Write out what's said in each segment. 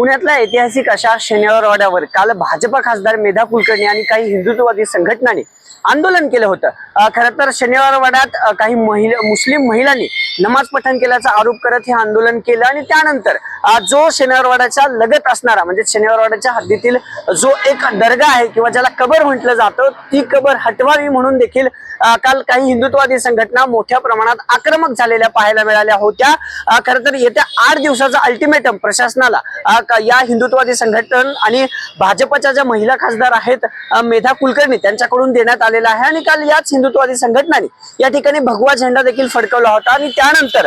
पुण्यातल्या ऐतिहासिक अशा शनिवार वाड्यावर काल भाजपा खासदार मेधा कुलकर्णी आणि काही हिंदुत्ववादी संघटनांनी आंदोलन केलं होतं. खरं तर शनिवार वाड्यात काही महिला मुस्लिम महिलांनी नमाज पठण केल्याचा आरोप करत हे आंदोलन केलं आणि त्यानंतर जो शनिवारवाड्याच्या लगत असणारा म्हणजे शनिवारवाड्याच्या हद्दीतील जो एक दर्गा आहे किंवा ज्याला कबर म्हटलं जातं ती कबर हटवावी म्हणून देखील काल काही हिंदुत्ववादी संघटना मोठ्या प्रमाणात आक्रमक झालेल्या पाहायला मिळाल्या होत्या. खरं तर येत्या आठ दिवसाचा अल्टिमेटम प्रशासनाला का- या हिंदुत्ववादी संघटन आणि भाजपच्या ज्या महिला खासदार आहेत मेधा कुलकर्णी त्यांच्याकडून देण्यात आलेला आहे आणि काल याच हिंदुत्ववादी संघटनांनी या ठिकाणी भगवा झेंडा देखील फडकवला होता. आणि त्यानंतर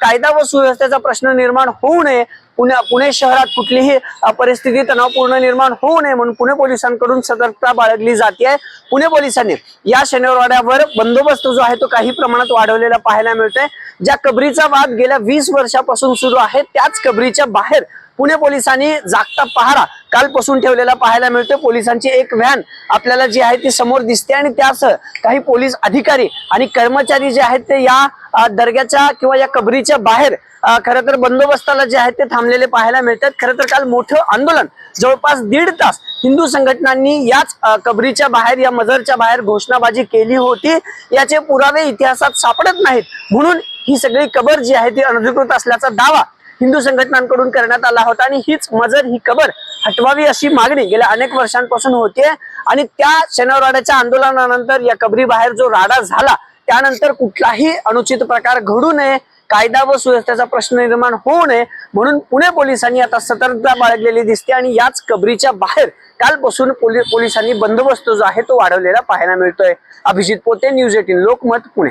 कायदा व सुव्यवस्थेचा प्रश्न निर्माण होऊ नये पुणे पुणे शहरात कुठलीही परिस्थिती तणावपूर्ण निर्माण होऊ नये म्हणून पुणे पोलिसांकडून सतर्कता बाळगली जाते. पुणे पोलिसांनी या शनिवारवाड्यावर बंदोबस्त जो आहे तो काही प्रमाणात वाढवलेला पाहायला मिळतोय. ज्या कबरीचा वाद गेल्या वीस वर्षापासून सुरू आहे त्याच कबरीच्या बाहेर पुणे पोलिसांनी जागता पहारा कालपासून ठेवलेला पाहायला मिळतोय. पोलिसांची एक व्हॅन आपल्याला जी आहे ती समोर दिसते आणि त्यासह काही पोलीस अधिकारी आणि कर्मचारी जे आहेत ते या दर्ग्याच्या किंवा या कबरीच्या बाहेर खर खरं तर बंदोबस्ताला जे आहेत ते थांबलेले पाहायला मिळतात. खरं तर काल मोठं आंदोलन जवळपास दीड तास हिंदू संघटनांनी याच कबरीच्या बाहेर या मजरच्या बाहेर घोषणाबाजी केली होती. याचे पुरावे इतिहासात सापडत नाहीत. म्हणून ही सगळी कबर जी आहे ती अनधिकृत असल्याचा दावा हिंदू संघटनांकडून करण्यात आला होता आणि हीच मजर ही कबर हटवावी अशी मागणी गेल्या अनेक वर्षांपासून होते आणि त्या शनिवारवाड्याच्या आंदोलनानंतर या कबरी बाहेर जो राडा झाला त्यानंतर कुठलाही अनुचित प्रकार घडू नये कायदा व सुव्यवस्थेचा प्रश्न निर्माण होऊ नये म्हणून पुणे पोलिसांनी आता सतर्कता बाळगलेली दिसते आणि याच कबरीच्या बाहेर कालपासून पोली पोलिसांनी बंदोबस्त जो आहे तो वाढवलेला पाहायला मिळतोय. अभिजित पोते न्यूज एटीन लोकमत पुणे.